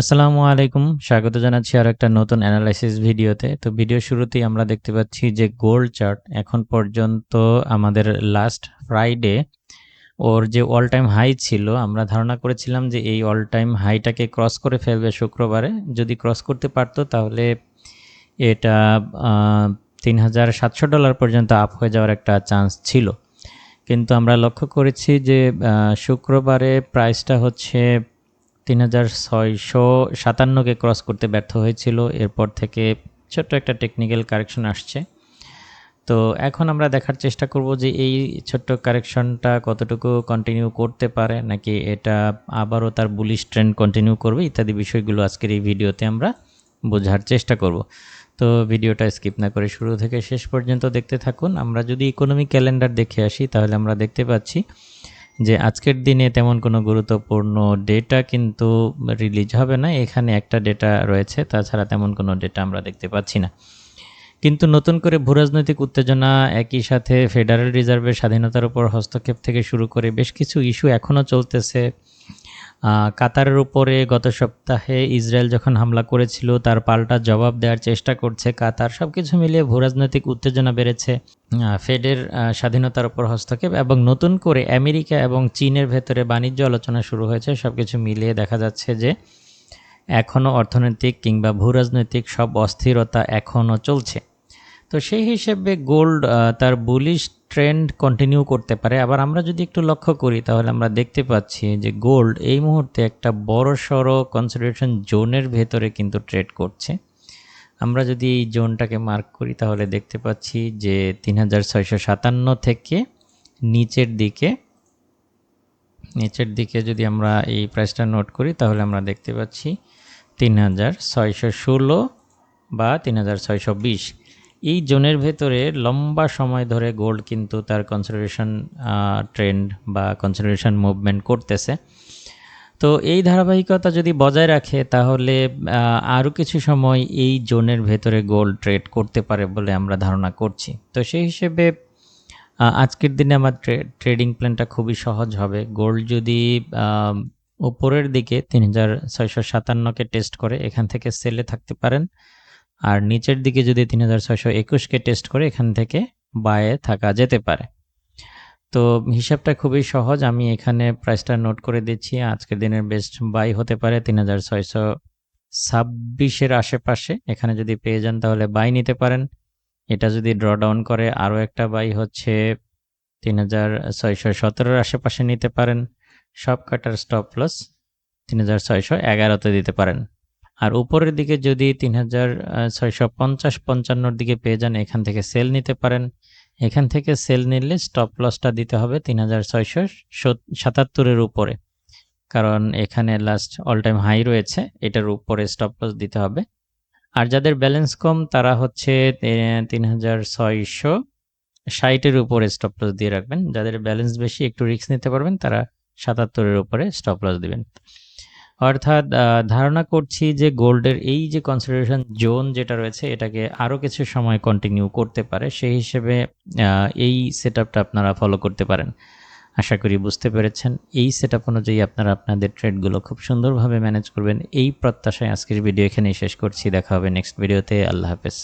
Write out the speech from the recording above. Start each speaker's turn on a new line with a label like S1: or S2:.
S1: আসসালামু আলাইকুম। স্বাগত জানাচ্ছি আর একটা নতুন অ্যানালাইসিস ভিডিওতে। তো ভিডিও শুরুতেই আমরা দেখতে পাচ্ছি যে গোল্ড চার্ট এখন পর্যন্ত আমাদের লাস্ট ফ্রাইডে ওর যে অল টাইম হাই ছিল, আমরা ধারণা করেছিলাম যে এই অল টাইম হাইটাকে ক্রস করে ফেলবে শুক্রবারে। যদি ক্রস করতে পারতো তাহলে এটা তিন হাজার সাতশো ডলার পর্যন্ত আপ হয়ে যাওয়ার একটা চান্স ছিল। কিন্তু আমরা লক্ষ্য করেছি যে শুক্রবারে প্রাইসটা হচ্ছে তিন হাজার ছয়শো সাতান্নকে ক্রস করতে ব্যর্থ হয়েছিল। এরপর থেকে ছোট্ট একটা টেকনিক্যাল কারেকশন আসছে। তো এখন আমরা দেখার চেষ্টা করব যে এই ছোট্ট কারেকশনটা কতটুকু কন্টিনিউ করতে পারে, নাকি এটা আবারও তার বুলিশ ট্রেন্ড কন্টিনিউ করবে, ইত্যাদি বিষয়গুলো আজকের এই ভিডিওতে আমরা বোঝার চেষ্টা করব। তো ভিডিওটা স্কিপ না করে শুরু থেকে শেষ পর্যন্ত দেখতে থাকুন। আমরা যদি ইকোনমিক ক্যালেন্ডার দেখে আসি, তাহলে আমরা দেখতে পাচ্ছি যে আজকের দিনে তেমন কোনো গুরুত্বপূর্ণ ডেটা কিন্তু রিলিজ হবে না। এখানে একটা ডেটা রয়েছে, তাছাড়া তেমন কোনো ডেটা আমরা দেখতে পাচ্ছি না। কিন্তু নতুন করে ভূরাজনৈতিক উত্তেজনা, একই সাথে ফেডারেল রিজার্ভের স্বাধীনতার উপর হস্তক্ষেপ থেকে শুরু করে বেশ কিছু ইস্যু এখনও চলতেছে। কাতারের উপরে গত সপ্তাহে ইসরায়েল যখন হামলা করেছিল, তার পাল্টা জবাব দেওয়ার চেষ্টা করছে কাতার। সব কিছু মিলিয়ে ভূরাজনৈতিক উত্তেজনা বেড়েছে। ফেডের স্বাধীনতার উপর হস্তক্ষেপ এবং নতুন করে আমেরিকা এবং চীনের ভেতরে বাণিজ্য আলোচনা শুরু হয়েছে। সব কিছু মিলিয়ে দেখা যাচ্ছে যে এখনও অর্থনৈতিক কিংবা ভূরাজনৈতিক সব অস্থিরতা এখনও চলছে। তো সেই হিসেবে গোল্ড তার বুলিশ ট্রেন্ড কন্টিনিউ করতে পারে। আবার আমরা যদি একটু লক্ষ্য করি, তাহলে আমরা দেখতে পাচ্ছি যে গোল্ড এই মুহূর্তে একটা বড় সড়ো কনসিডারেশন জোনের ভেতরে কিন্তু ট্রেড করছে। আমরা যদি এই জোনটাকে মার্ক করি, তাহলে দেখতে পাচ্ছি যে তিন হাজার ছয়শো সাতান্ন থেকে নিচের দিকে নিচের দিকে যদি আমরা এই প্রাইসটা নোট করি, তাহলে আমরা দেখতে পাচ্ছি তিন হাজার ছয়শো ষোলো বা তিন হাজার ছয়শো বিশ। এই জোনের ভেতরে লম্বা সময় ধরে গোল্ড কিন্তু তার কনসিডারেশন ট্রেন্ড বা কনসিডারেশন মুভমেন্ট করতেছে। তো এই ধারাবাহিকতা যদি বজায় রাখে তাহলে আরও কিছু সময় এই জোনের ভেতরে গোল্ড ট্রেড করতে পারে বলে আমরা ধারণা করছি। তো সেই হিসেবে আজকের দিনে আমার ট্রেডিং প্ল্যানটা খুবই সহজ হবে। গোল্ড যদি আহ, উপরের দিকে তিন হাজার ছয়শো সাতান্নকে টেস্ট করে এখান থেকে সেলে থাকতে পারেন। আর নিচের দিকে যদি তিন হাজার ছয়শো একুশকে টেস্ট করে এখান থেকে বায়ে থাকা যেতে পারে। তো হিসাবটা খুবই সহজ, আমি এখানে প্রাইসটা নোট করে দিচ্ছি, আজকের দিনের বেস্ট বাই হতে পারে তিন হাজার ছয়শো ছাব্বিশের আশেপাশে, এখানে যদি পেয়ে যান তাহলে বাই নিতে পারেন। এটা যদি ড্র ডাউন করে, আরও একটা বাই হচ্ছে তিন হাজার ছয়শো সতেরোর আশেপাশে নিতে পারেন। সব কাটার স্টপ লস তিন হাজার ছয়শো এগারোতে দিতে পারেন। আর উপরের দিকে যদি তিন হাজার ছয়শো পঞ্চাশ পঞ্চান্নর দিকে পেয়ে যান, এখান থেকে সেল নিতে পারেন। এখান থেকে সেল নিলে স্টপ লসটা দিতে হবে তিন হাজার ছয়শো সাতাত্তরের উপরে। কারণ এখানে লাস্ট অল টাইম হাই রয়েছে, এটার উপরে স্টপ লস দিতে হবে। আর যাদের ব্যালেন্স কম, তারা হচ্ছে তিন হাজার ছয়শো ষাটের উপরে স্টপ লস দিয়ে রাখবেন। যাদের ব্যালেন্স বেশি, একটু রিস্ক নিতে পারবেন, তারা সাতাত্তরের উপরে স্টপ লস দিবেন। অর্থাৎ ধারণা করছি যে গোল্ডের এই যে কনসিডারেশন জোন যেটা রয়েছে, এটাকে আরও কিছু সময় কন্টিনিউ করতে পারে। সেই হিসেবে এই সেট আপনারা ফলো করতে পারেন। আশা করি বুঝতে পেরেছেন। এই সেট অনুযায়ী আপনারা আপনাদের ট্রেডগুলো খুব সুন্দরভাবে ম্যানেজ করবেন। এই প্রত্যাশায় আজকের ভিডিও এখানেই শেষ করছি। দেখা হবে নেক্সট ভিডিওতে আল্লাহ হাফেজ।